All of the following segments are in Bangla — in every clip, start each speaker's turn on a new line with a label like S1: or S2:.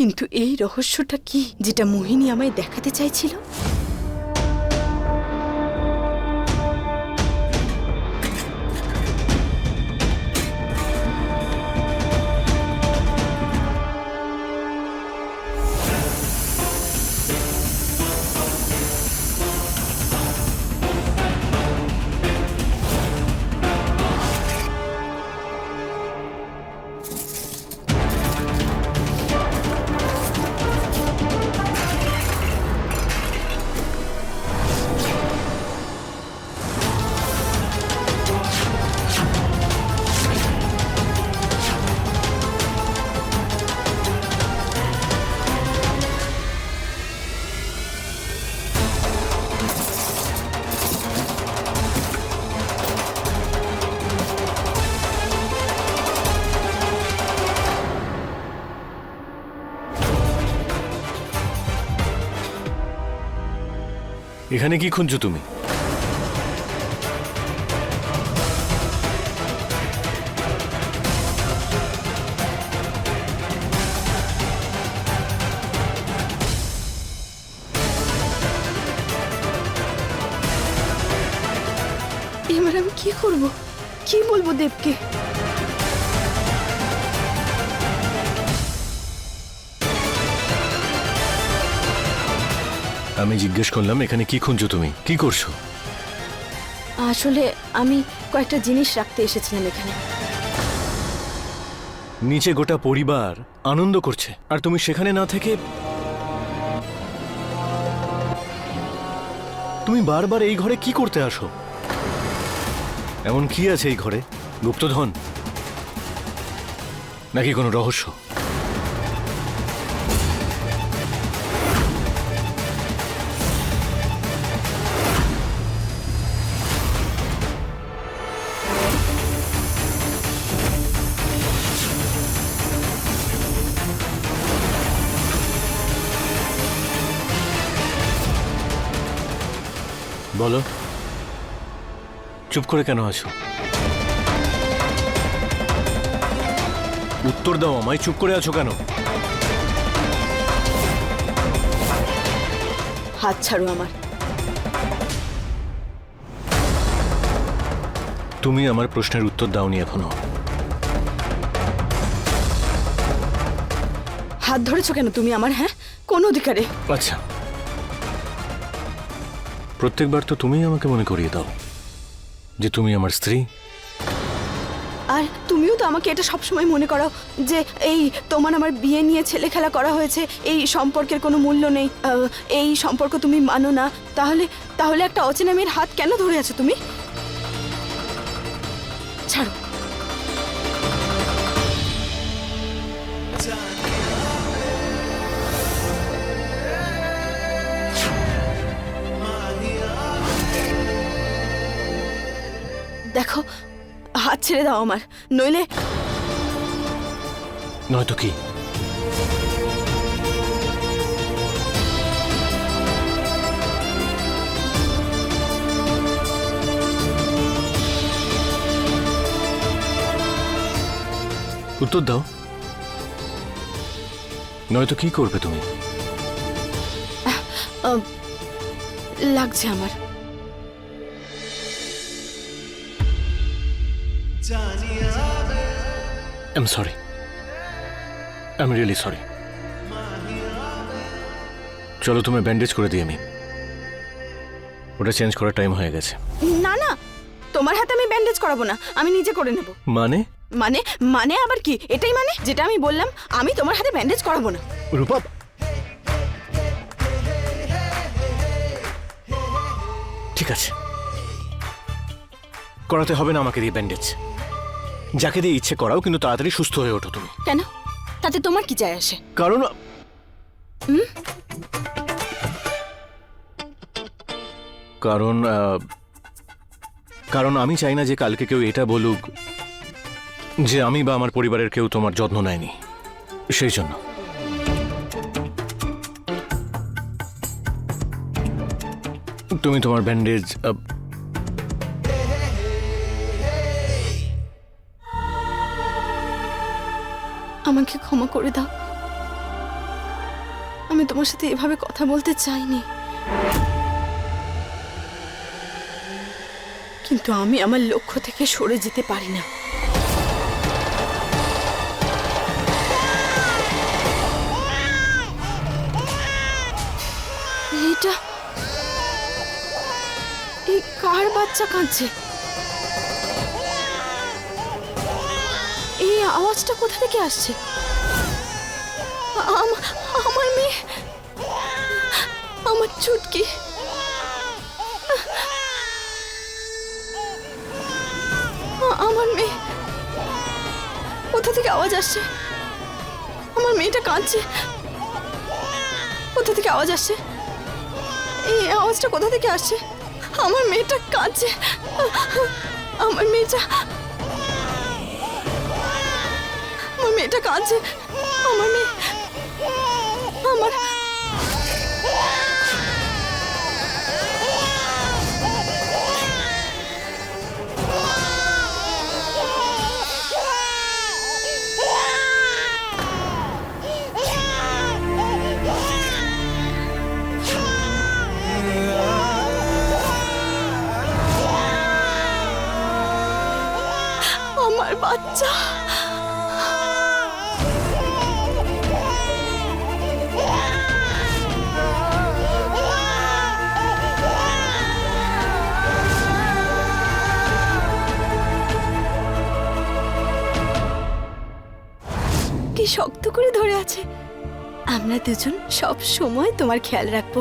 S1: কিন্তু এই রহস্যটা কি যেটা মোহিনী আমায় দেখাতে চাইছিল?
S2: এখানে কি খুঁজছো তুমি?
S1: এবার আমি কি করব? কি বলব দেবকে?
S2: আমি জিজ্ঞেস করলাম এখানে কি খুঁজছো তুমি? কি করছ?
S1: আসলে আমি কয়েকটা জিনিস রাখতে এসেছিলাম এখানে।
S2: নিচে গোটা পরিবার আনন্দ করছে। আর তুমি সেখানে না থেকে তুমি বারবার এই ঘরে কি করতে আসো? এমন কি আছে এই ঘরে? গুপ্তধন? নাকি কোনো রহস্য? বলো। চুপ করে কেন আছো? উত্তর দাও আমায় চুপ করে আছো কেন?
S1: হাত ছাড়ো আমার।
S2: তুমি আমার প্রশ্নের উত্তর দাওনি এখনও।
S1: হাত ধরেছো কেন তুমি আমার হ্যাঁ? কোন অধিকারে?
S2: আচ্ছা। প্রত্যেকবার তো তুমিই আমাকে মনে করিয়ে দাও যে তুমি আমার স্ত্রী।
S1: আর তুমিও তো আমাকে এটা সবসময় মনে করাও যে এই তোমার আমার বিয়ে নিয়ে ছেলে খেলা করা হয়েছে, এই সম্পর্কের কোনো মূল্য নেই। এই সম্পর্ক তুমি মানো না। তাহলে তাহলে একটা অচেনা মেয়ের হাত কেন ধরে আছো তুমি? দেখো হাত ছেড়ে দাও আমার নইলে
S2: নয়তো কি? উত্তর দাও। নয়তো কি করবে তুমি?
S1: লাগছে আমার।
S2: I'm sorry I'm really sorry চলো তুমি ব্যান্ডেজ করে দিই আমি। ওটা চেঞ্জ করার টাইম হয়ে গেছে।
S1: না না তোমার হাতে আমি ব্যান্ডেজ করাবো না আমি নিজে করে নেব।
S2: মানে?
S1: মানে মানে আবার কি? এটাই মানে? যেটা আমি বললাম আমি তোমার হাতে ব্যান্ডেজ করাবো না।
S2: রূপা। ঠিক আছে। করাতে হবে না আমাকে দিয়ে ব্যান্ডেজ যাকে দিয়ে ইচ্ছে করাও কিন্তু তাড়াতাড়ি সুস্থ হয়ে ওঠো তুমি।
S1: কেন? তাতে তোমার কি যায় আসে?
S2: কারণ কারণ কারণ আমি চাই না যে কালকে কেউ এটা বলুক যে আমি বা আমার পরিবারের কেউ তোমার যত্ন নেয়নি। সেই জন্য। তুমি তোমার ব্যান্ডেজ
S1: আমাকে ক্ষমা করে দাও। আমি তোমার সাথে এভাবে কথা বলতে চাইনি। কিন্তু আমি আমার লক্ষ্য থেকে সরে যেতে পারি না। এটা এই কার বাচ্চা কাঁদছে? এই আওয়াজটা কোথা থেকে আসছে? আমার মেয়ে। আমার চুটকি। আমার মেয়ে। কোথা থেকে আওয়াজ আসছে? আমার মেয়েটা কাঁদছে। কোথা থেকে আওয়াজ আসছে? এই আওয়াজটা কোথা থেকে আসছে? আমার মেয়েটা কাঁদছে। আমার মেয়েটা মেয়েটা কাঁদছে। দুজন সব সময় তোমার খেয়াল রাখব।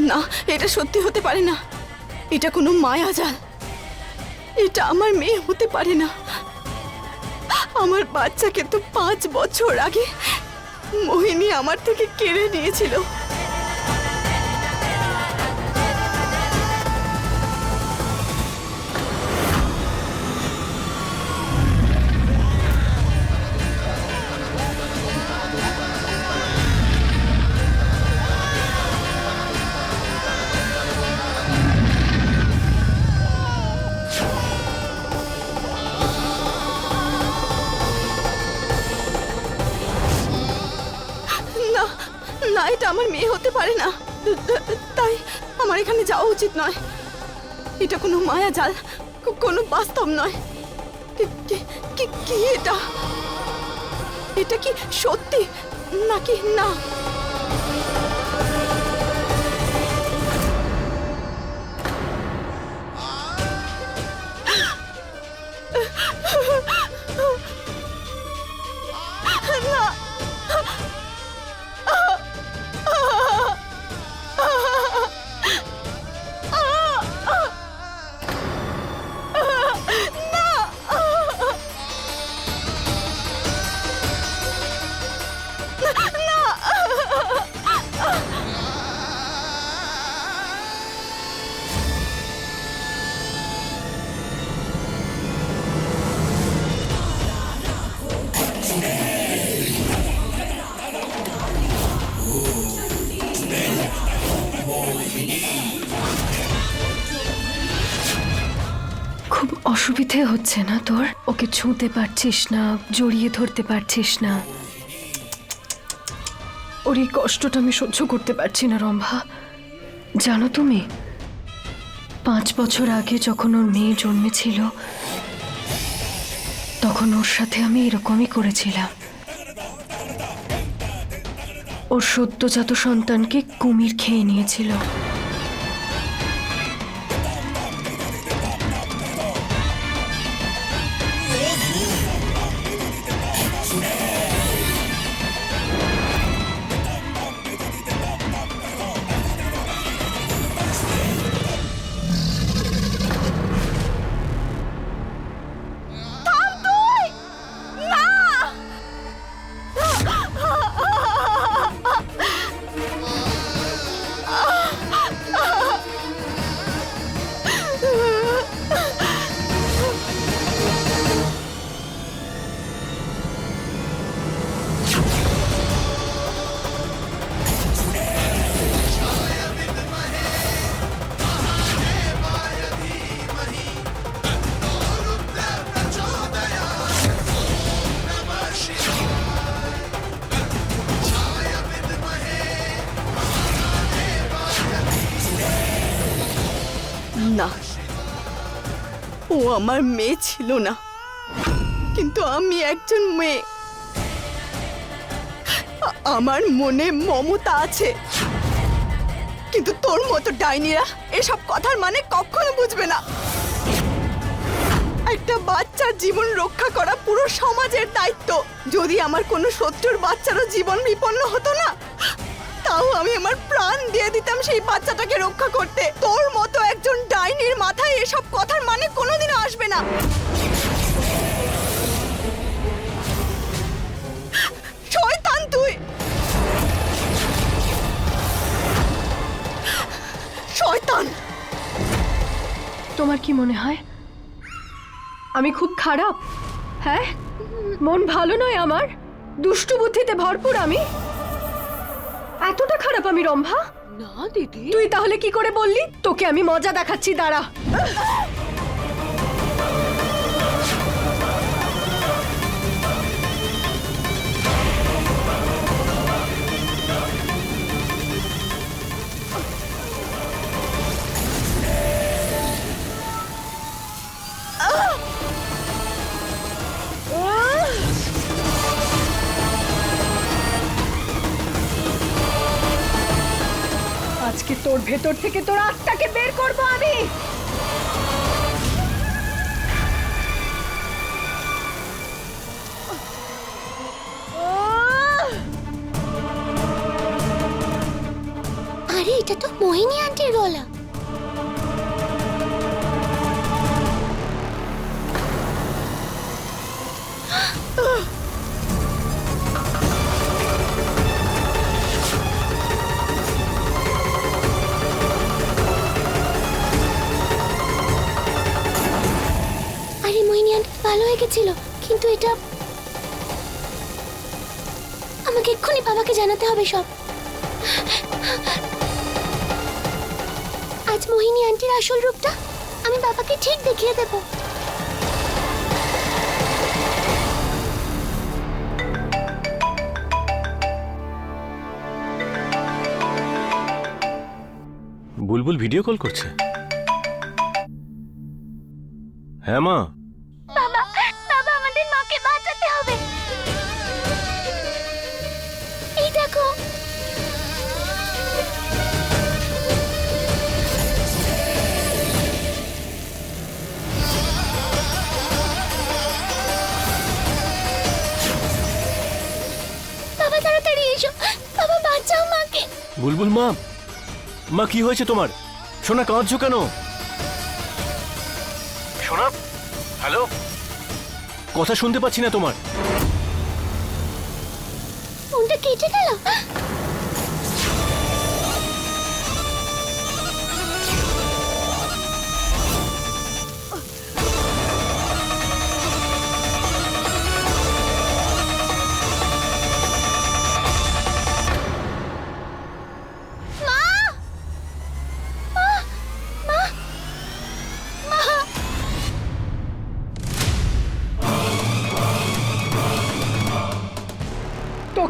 S1: না, এটা সত্যি হতে পারে না। এটা কোনো মায়াজাল এটা আমার মেয়ে হতে পারে না। আমার বাচ্চাকে তো পাঁচ বছর আগে মোহিনী আমার থেকে কেড়ে নিয়েছিল। হতে পারে না। তাই আমার এখানে যাওয়া উচিত নয়। এটা কোনো মায়া জাল কোনো বাস্তব নয়। কি- এটা? এটা কি সত্যি? নাকি না?
S3: খুব অসুবিধে হচ্ছে না তোর? ওকে ছুঁতে পারছিস না, জড়িয়ে ধরতে পারছিস না। ওর এই কষ্টটা আমি সহ্য করতে পারছি না, রম্ভা। জানো তুমি, পাঁচ বছর আগে যখন ওর মেয়ে জন্মেছিল, তখন ওর সাথে আমি এরকমই করেছিলাম। ওর সদ্যজাত সন্তানকে কুমির খেয়ে নিয়েছিল।
S1: ও আমার মেয়ে ছিল না। কিন্তু আমি একজন মেয়ে। আমার মনে মমতা আছে। কিন্তু তোর মতো ডাইনিরা এসব কথার মানে কখনো বুঝবে না। একটা বাচ্চার জীবন রক্ষা করা পুরো সমাজের দায়িত্ব। যদি আমার কোনো শত্রুর বাচ্চারও জীবন বিপন্ন হতো না তাও আমি আমার প্রাণ দিয়ে দিতাম সেই বাচ্চাটাকে রক্ষা করতে। তোর মতো একজন ডাইনির মাথায় এসব কথার মানে কোনোদিনও আসবে না। শয়তান তুই! শয়তান!
S3: তোমার কি মনে হয়? আমি খুব খারাপ? হ্যাঁ? মন ভালো নয় আমার? দুষ্টু বুদ্ধিতে ভরপুর আমি? এতটা খারাপ আমি রম্ভা?
S4: না দিদি।
S3: তুই তাহলে কি করে বললি? তোকে আমি মজা দেখাচ্ছি দাঁড়া। আজকে তোর ভেতর থেকে তোর আত্মাকে বের করব আমি।
S5: আরে, এটা তো মোহিনী আন্টির গলা। ভালো হয়ে গেছিল কিন্তু এটা আমাকে এক্ষুনি বাবাকে জানাতে হবে সব। আজ মোহিনী আন্টির আসল রূপটা আমি বাবাকে ঠিক দেখিয়ে দেব।
S2: বুলবুল ভিডিও কল করছে। হ্যাঁ মা। বুলবুল মা। মা কি হয়েছে তোমার? সোনা কাঁদছো কেন? সোনা হ্যালো? কথা শুনতে পাচ্ছি না তোমার।
S5: ফোনটা কেটে গেল।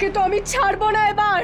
S3: তোকে তো আমি ছাড়বো না এবার।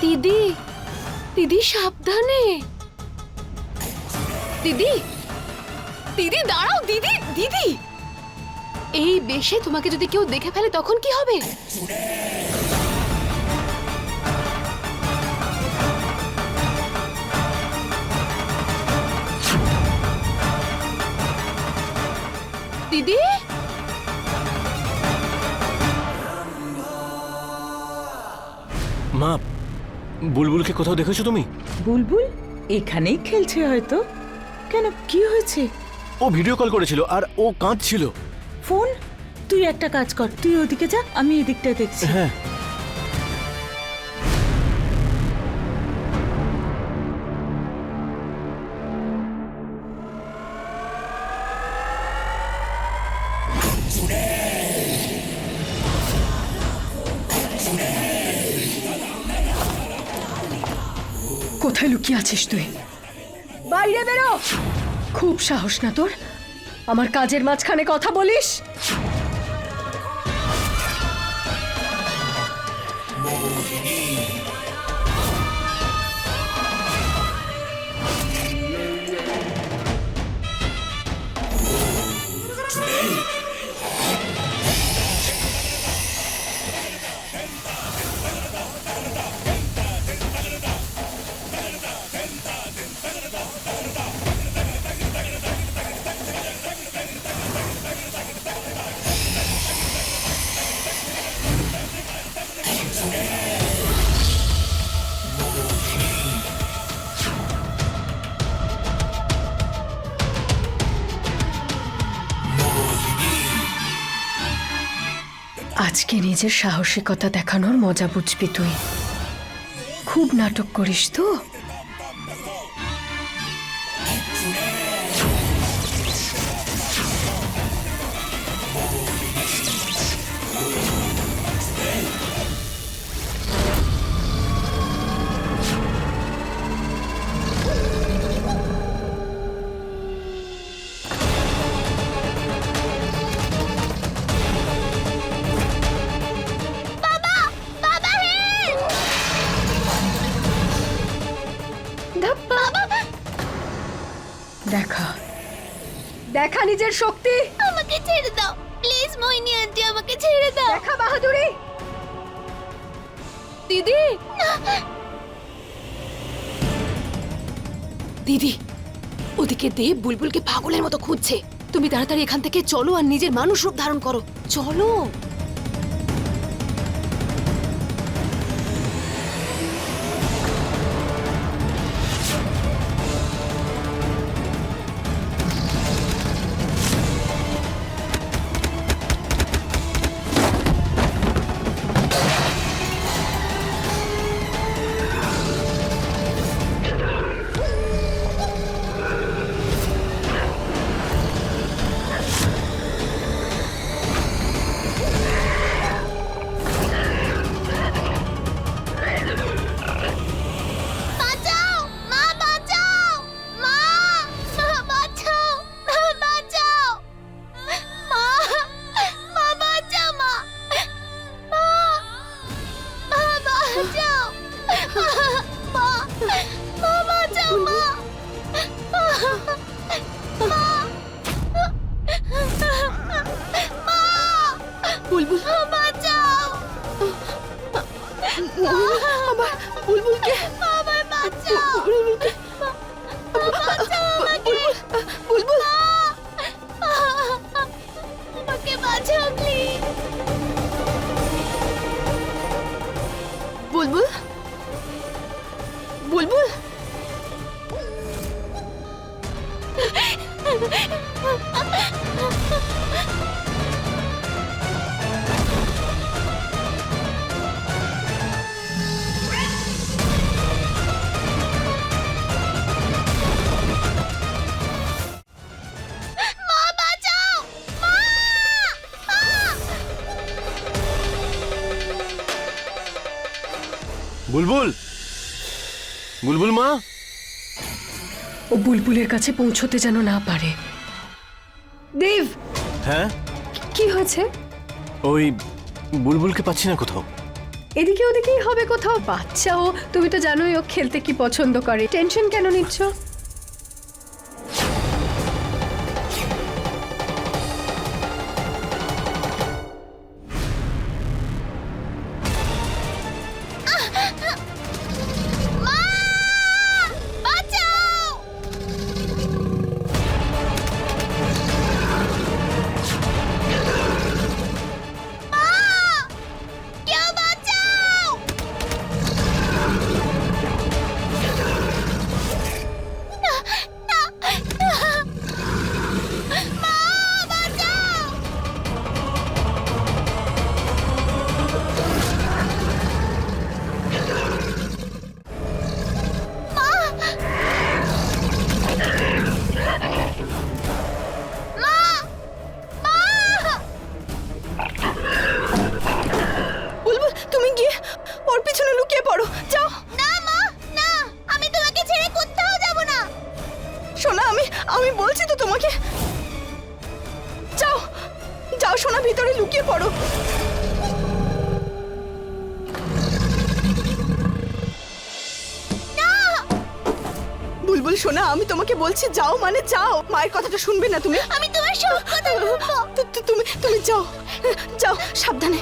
S4: দিদি দিদি সাবধানে। দিদি। দিদি দাঁড়াও দিদি দিদি। এই বেশে তোমাকে যদি কেউ দেখে ফেলে তখন কি হবে? দিদি?
S2: মা বুলবুলকে কোথাও দেখেছ তুমি?
S6: বুলবুল? এখানেই খেলছে হয়তো। কেন? কি হয়েছে?
S2: ও ভিডিও কল করেছিল আর ও কাঁদছিল।
S6: ফোন? তুই একটা কাজ কর তুই ওদিকে যা আমি এদিকটা দেখছি।
S2: হ্যাঁ।
S3: কোথায় লুকিয়ে আছিস তুই? বাইরে বেরো। খুব সাহস না তোর? আমার কাজের মাঝখানে কথা বলিস? নিজের সাহসিকতা দেখানোর মজা বুঝবি তুই। খুব নাটক করিস তো? নিজের শক্তি।
S1: আমাকে ছেড়ে দাও। প্লিজ মইনি আন্টি আমাকে ছেড়ে দাও।
S3: দেখা বাহাদুরি।
S5: দিদি। দিদি ওদিকে দেব বুলবুলকে পাগলের মতো খুঁজছে। তুমি তাড়াতাড়ি এখান থেকে চলো আর নিজের মানুষ রূপ ধারণ করো। চলো।
S1: আমাকে বাঁচাও প্লিজ
S7: বুলবুল
S1: মা?
S3: ও বুলবুলের কাছে পৌঁছতে যেন না পারে। দেব!
S2: হ্যাঁ?
S3: কি হয়েছে?
S2: ওই বুলবুলকে পাচ্ছি না কোথাও।
S3: এদিকে ওদিকেই হবে কোথাও। বাচ্চা ও তুমি তো জানোই ও খেলতে কি পছন্দ করে। টেনশন কেন নিচ্ছ?
S1: শোনা আমি তোমাকে বলছি যাও মানে যাও। মায়ের কথাটা শুনবে না তুমি?
S5: আমি তোমার সব কথা
S1: তুমি তুমি যাও যাও সাবধানে।